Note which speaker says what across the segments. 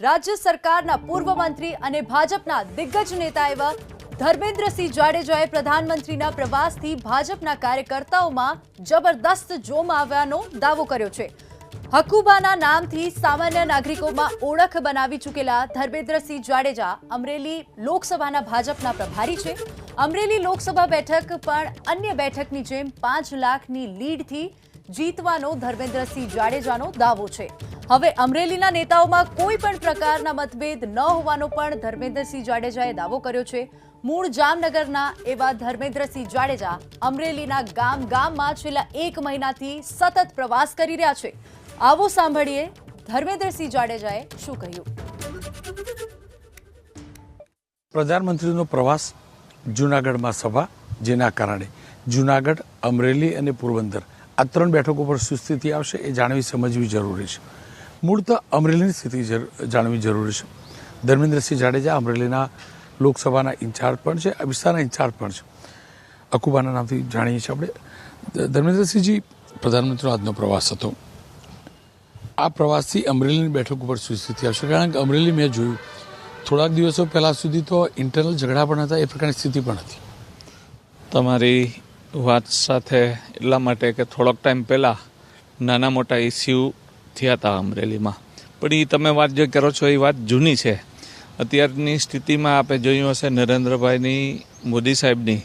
Speaker 1: રાજ્ય સરકારના પૂર્વ મંત્રી અને ભાજપના દિગ્ગજ નેતા એવા ધર્મેન્દ્રસિંહ જાડેજાએ પ્રધાનમંત્રીના પ્રવાસથી ભાજપના કાર્યકર્તાઓમાં જબરદસ્ત જોમ આવ્યાનો દાવો કર્યો છે. હકુબાના નામથી સામાન્ય નાગરિકોમાં ઓળખ બનાવી ચૂકેલા ધર્મેન્દ્રસિંહ જાડેજા અમરેલી લોકસભાના ભાજપના પ્રભારી છે. અમરેલી લોકસભા બેઠક પણ અન્ય બેઠકની જેમ પાંચ લાખની લીડથી જીતવાનો ધર્મેન્દ્રસિંહ જાડેજાનો દાવો છે. હવે અમરેલીના નેતાઓમાં કોઈ પણ પ્રકારના મતભેદ ન હોવાનો પણ ધર્મેન્દ્રસિંહ જાડેજાએ દાવો કર્યો છે. મૂળ જામનગરના એવા ધર્મેન્દ્રસિંહ જાડેજા અમરેલીના ગામ ગામમાં છેલ્લા એક મહિનાથી સતત પ્રવાસ કરી રહ્યા છે. આવો સાંભળીએ ધર્મેન્દ્રસિંહ જાડેજાએ શું કહ્યું.
Speaker 2: પ્રધાનમંત્રીનો પ્રવાસ જૂનાગઢમાં સભા, જેના કારણે જૂનાગઢ, અમરેલી અને પોરબંદર આ ત્રણ બેઠકો પર શું સ્થિતિ આવશે એ જાણવી સમજવી જરૂરી છે. મૂળ તો અમરેલીની સ્થિતિ જાણવી જરૂરી છે. ધર્મેન્દ્રસિંહ જાડેજા અમરેલીના લોકસભાના ઇન્ચાર્જ પણ છે વિસ્તારના ઇન્ચાર્જ પણ છે. અકુબાના નામથી જાણીએ છીએ આપણે. ધર્મેન્દ્રસિંહજી, પ્રધાનમંત્રીનો આજનો પ્રવાસ હતો. આ પ્રવાસથી અમરેલીની બેઠક ઉપર શું સ્થિતિ આવશે? કારણ કે અમરેલી મેં જોયું, થોડાક દિવસો પહેલાં સુધી તો ઇન્ટરનલ ઝઘડા પણ હતા, એ પ્રકારની સ્થિતિ પણ હતી.
Speaker 3: તમારી વાત સાથે એટલા માટે કે થોડોક ટાઈમ પહેલાં નાના મોટા ઇસ્યુ થયા હતા અમરેલીમાં પણ એ તમે વાત જે કરો છો એ વાત જૂની છે. અત્યારની સ્થિતિમાં આપણે જોયું હશે નરેન્દ્રભાઈની, મોદી સાહેબની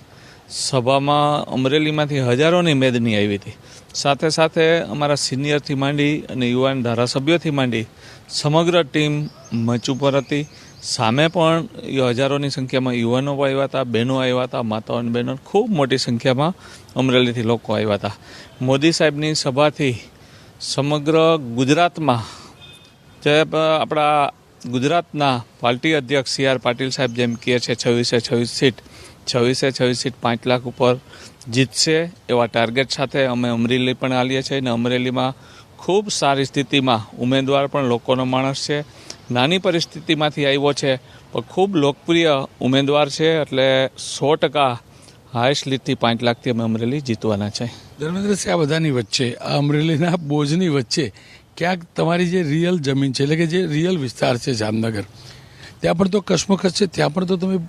Speaker 3: સભામાં અમરેલીમાંથી હજારોની મેદની આવી હતી. સાથે સાથે અમારા સિનિયરથી માંડી અને યુવાન ધારાસભ્યોથી માંડી સમગ્ર ટીમ મંચ ઉપર હતી. સામે પણ એ હજારોની સંખ્યામાં યુવાનો આવ્યા હતા, બહેનો આવ્યા હતા, માતાઓ અને બહેનો. ખૂબ મોટી સંખ્યામાં અમરેલીથી લોકો આવ્યા હતા. મોદી સાહેબની સભાથી સમગ્ર ગુજરાતમાં જે આપણા ગુજરાતના પાર્ટી અધ્યક્ષ સી આર પાટીલ સાહેબ જેમ કહે છે, છવ્વીસે છવ્વીસ સીટ, છવ્વીસે છવ્વીસ સીટ પાંચ લાખ ઉપર જીતશે એવા ટાર્ગેટ સાથે અમે અમરેલી પણ આવીએ છીએ અને અમરેલીમાં ખૂબ સારી સ્થિતિમાં ઉમેદવાર પણ લોકોનો માણસ છે. નાની પરિસ્થિતિમાંથી આવ્યો છે, પણ ખૂબ લોકપ્રિય ઉમેદવાર છે, એટલે સો ટકા હાઈસ્ટ લીડથી પાંચ લાખથી અમે અમરેલી જીતવાના છે.
Speaker 2: ધર્મેન્દ્રસિંહ આ બધાની વચ્ચે આ અમરેલીના બોજની વચ્ચે ક્યાંક તમારી જે રિયલ જમીન છે એટલે કે જે રિયલ વિસ્તાર છે જામનગર ત્યાં પણ તો કશ્મકશ છે ત્યાં પણ તો તમે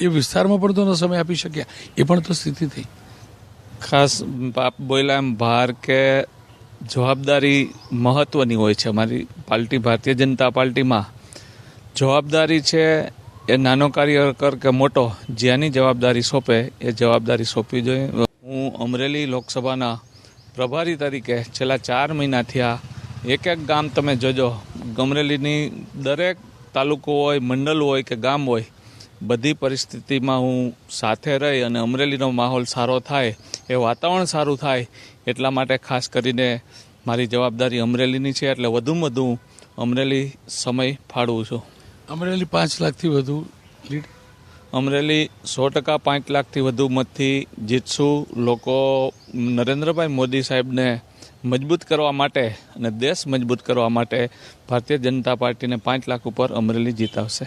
Speaker 2: એ વિસ્તારમાં પણ તો ન સમય આપી શક્યા. એ પણ તો સ્થિતિ થઈ.
Speaker 3: ખાસ બાપ બોલ્યા એમ ભાર કે જવાબદારી મહત્વની હોય છે. અમારી પાર્ટી ભારતીય જનતા પાર્ટીમાં જવાબદારી છે એ નાનો કાર્યકર કે મોટો જ્યાંની જવાબદારી સોંપે, એ જવાબદારી સોંપવી જોઈએ. હું અમરેલી લોકસભાના પ્રભારી તરીકે છેલ્લા ચાર મહિનાથી આ એક એક ગામ તમે જોજો, અમરેલીની દરેક તાલુકો હોય, મંડળ હોય કે ગામ હોય, બધી પરિસ્થિતિમાં હું સાથે રહી અને અમરેલીનો માહોલ સારો થાય, એ વાતાવરણ સારું થાય, એટલા માટે ખાસ કરીને મારી જવાબદારી અમરેલીની છે, એટલે વધુમાં વધુ અમરેલી સમય ફાળવું છું.
Speaker 2: અમરેલી પાંચ લાખથી વધુ
Speaker 3: અમરેલી સો ટકા પાંચ લાખથી વધુ મતથી જીતશું. લોકો નરેન્દ્રભાઈ મોદી સાહેબને મજબૂત કરવા માટે અને દેશ મજબૂત કરવા માટે ભારતીય જનતા પાર્ટીને પાંચ લાખ ઉપર અમરેલી જીતાવશે.